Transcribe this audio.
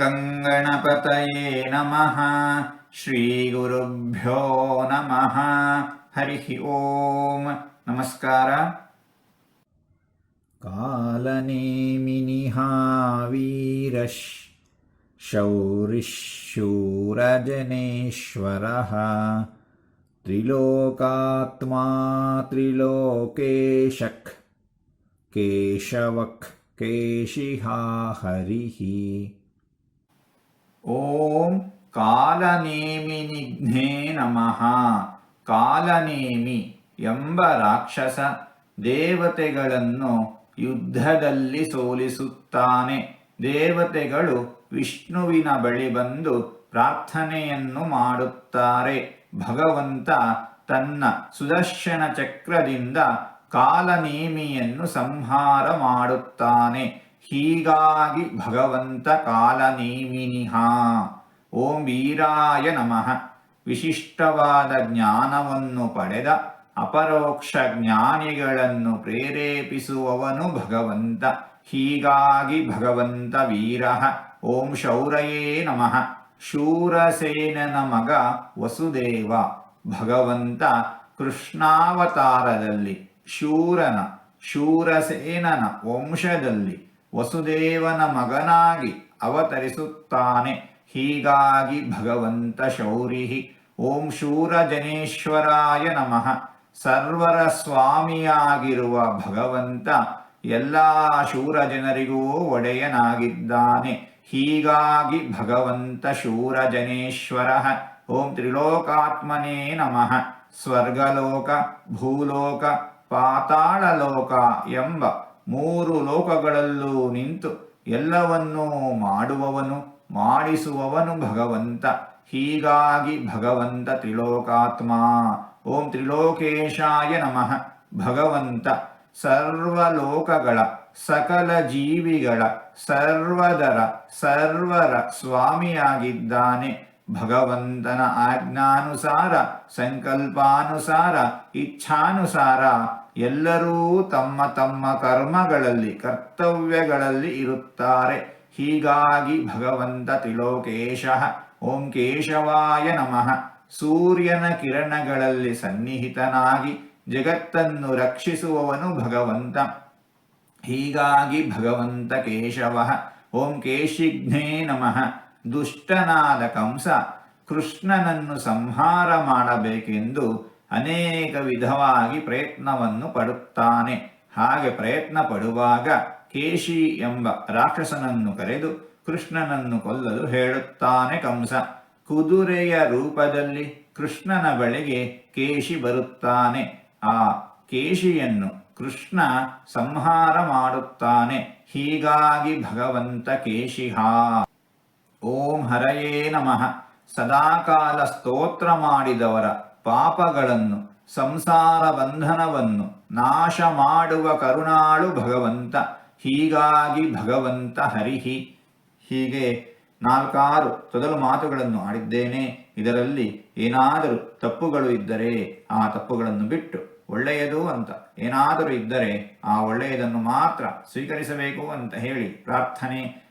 गङ्गणपतये नमः। श्रीगुरुभ्यो नमः। हरिः ॐ नमस्कार। कालनेमिनिहावीरश् शौरिशूरजनेश्वरः त्रिलोकात्मा त्रिलोकेशक् केशवक् केशिहा हरिः। ಓಂ ಕಾಲನೇಮಿನಿಘ್ನೇ ನಮಃ ಕಾಲನೇಮಿ ಎಂಬ ರಾಕ್ಷಸ ದೇವತೆಗಳನ್ನು ಯುದ್ಧದಲ್ಲಿ ಸೋಲಿಸುತ್ತಾನೆ. ದೇವತೆಗಳು ವಿಷ್ಣುವಿನ ಬಳಿ ಬಂದು ಪ್ರಾರ್ಥನೆಯನ್ನು ಮಾಡುತ್ತಾರೆ. ಭಗವಂತ ತನ್ನ ಸುದರ್ಶನ ಚಕ್ರದಿಂದ ಕಾಲನೇಮಿಯನ್ನು ಸಂಹಾರ ಮಾಡುತ್ತಾನೆ. ಹೀಗಾಗಿ ಭಗವಂತ ಕಾಲನೇಮಿನಿಹ. ಓಂ ವೀರಾಯ ನಮಃ. ವಿಶಿಷ್ಟವಾದ ಜ್ಞಾನವನ್ನು ಪಡೆದ ಅಪರೋಕ್ಷ ಜ್ಞಾನಿಗಳನ್ನು ಪ್ರೇರೇಪಿಸುವವನು ಭಗವಂತ. ಹೀಗಾಗಿ ಭಗವಂತ ವೀರ. ಓಂ ಶೌರಯೇ ನಮಃ. ಶೂರಸೇನನ ಮಗ ವಸುದೇವ. ಭಗವಂತ ಕೃಷ್ಣಾವತಾರದಲ್ಲಿ ಶೂರನ, ಶೂರಸೇನನ ವಂಶದಲ್ಲಿ ವಸುದೇವನ ಮಗನಾಗಿ ಅವತರಿಸುತ್ತಾನೆ. ಹೀಗಾಗಿ ಭಗವಂತ ಶೌರಿಹಿ ಓಂ ಶೂರಜನೇಶ್ವರಾಯ ನಮಃ. ಸರ್ವರ ಸ್ವಾಮಿಯಾಗಿರುವ ಭಗವಂತ ಎಲ್ಲ ಶೂರ ಜನರಿಗೂ ಒಡೆಯನಾಗಿದ್ದಾನೆ. ಹೀಗಾಗಿ ಭಗವಂತ ಶೂರಜನೇಶ್ವರ. ಓಂ ತ್ರಿಲೋಕಾತ್ಮನೇ ನಮಃ. ಸ್ವರ್ಗಲೋಕ, ಭೂಲೋಕ, ಪಾತಾಳಲೋಕ ಎಂಬ ಮೂರು ಲೋಕಗಳಲ್ಲೂ ನಿಂತು ಎಲ್ಲವನ್ನೂ ಮಾಡುವವನು, ಮಾಡಿಸುವವನು ಭಗವಂತ. ಹೀಗಾಗಿ ಭಗವಂತ ತ್ರಿಲೋಕಾತ್ಮ. ಓಂ ತ್ರಿಲೋಕೇಶಾಯ ನಮಃ. ಭಗವಂತ ಸರ್ವಲೋಕಗಳ, ಸಕಲ ಜೀವಿಗಳ, ಸರ್ವದರ, ಸರ್ವರ ಸ್ವಾಮಿಯಾಗಿದ್ದಾನೆ. ಭಗವಂತನ ಆಜ್ಞಾನುಸಾರ, ಸಂಕಲ್ಪಾನುಸಾರ, ಇಚ್ಛಾನುಸಾರ ಎಲ್ಲರೂ ತಮ್ಮ ತಮ್ಮ ಕರ್ಮಗಳಲ್ಲಿ, ಕರ್ತವ್ಯಗಳಲ್ಲಿ ಇರುತ್ತಾರೆ. ಹೀಗಾಗಿ ಭಗವಂತ ತಿಲೋಕೇಶ ಓಂ ಕೇಶವಾಯ ನಮಃ. ಸೂರ್ಯನ ಕಿರಣಗಳಲ್ಲಿ ಸನ್ನಿಹಿತನಾಗಿ ಜಗತ್ತನ್ನು ರಕ್ಷಿಸುವವನು ಭಗವಂತ. ಹೀಗಾಗಿ ಭಗವಂತ ಕೇಶವ, ಓಂ ಕೇಶಿಘ್ನೇ ನಮಃ. ದುಷ್ಟನಾದ ಕಂಸ ಕೃಷ್ಣನನ್ನು ಸಂಹಾರ ಮಾಡಬೇಕೆಂದು ಅನೇಕ ವಿಧವಾಗಿ ಪ್ರಯತ್ನವನ್ನು ಪಡುತ್ತಾನೆ. ಹಾಗೆ ಪ್ರಯತ್ನ ಪಡುವಾಗ ಕೇಶಿ ಎಂಬ ರಾಕ್ಷಸನನ್ನು ಕರೆದು ಕೃಷ್ಣನನ್ನು ಕೊಲ್ಲಲು ಹೇಳುತ್ತಾನೆ ಕಂಸ. ಕುದುರೆಯ ರೂಪದಲ್ಲಿ ಕೃಷ್ಣನ ಬಳಿಗೆ ಕೇಶಿ ಬರುತ್ತಾನೆ. ಆ ಕೇಶಿಯನ್ನು ಕೃಷ್ಣ ಸಂಹಾರ ಮಾಡುತ್ತಾನೆ. ಹೀಗಾಗಿ ಭಗವಂತ ಕೇಶಿಹ ಓಂ ಹರಯೇ ನಮಃ. ಸದಾಕಾಲ ಸ್ತೋತ್ರ ಮಾಡಿದವರ ಪಾಪಗಳನ್ನು, ಸಂಸಾರ ಬಂಧನವನ್ನು, ನಾಶ ಮಾಡುವ ಕರುಣಾಳು ಭಗವಂತ, ಹೀಗಾಗಿ ಭಗವಂತ ಹರಿಹಿ. ಹೀಗೆ ನಾಲ್ಕಾರು ತೊದಲು ಮಾತುಗಳನ್ನು ಆಡಿದ್ದೇನೆ. ಇದರಲ್ಲಿ ಏನಾದರೂ ತಪ್ಪುಗಳು ಇದ್ದರೆ ಆ ತಪ್ಪುಗಳನ್ನು ಬಿಟ್ಟು ಒಳ್ಳೆಯದು ಅಂತ. ಏನಾದರೂ ಇದ್ದರೆ ಆ ಒಳ್ಳೆಯದನ್ನು ಮಾತ್ರ ಸ್ವೀಕರಿಸಬೇಕು ಅಂತ ಹೇಳಿ ಪ್ರಾರ್ಥನೆ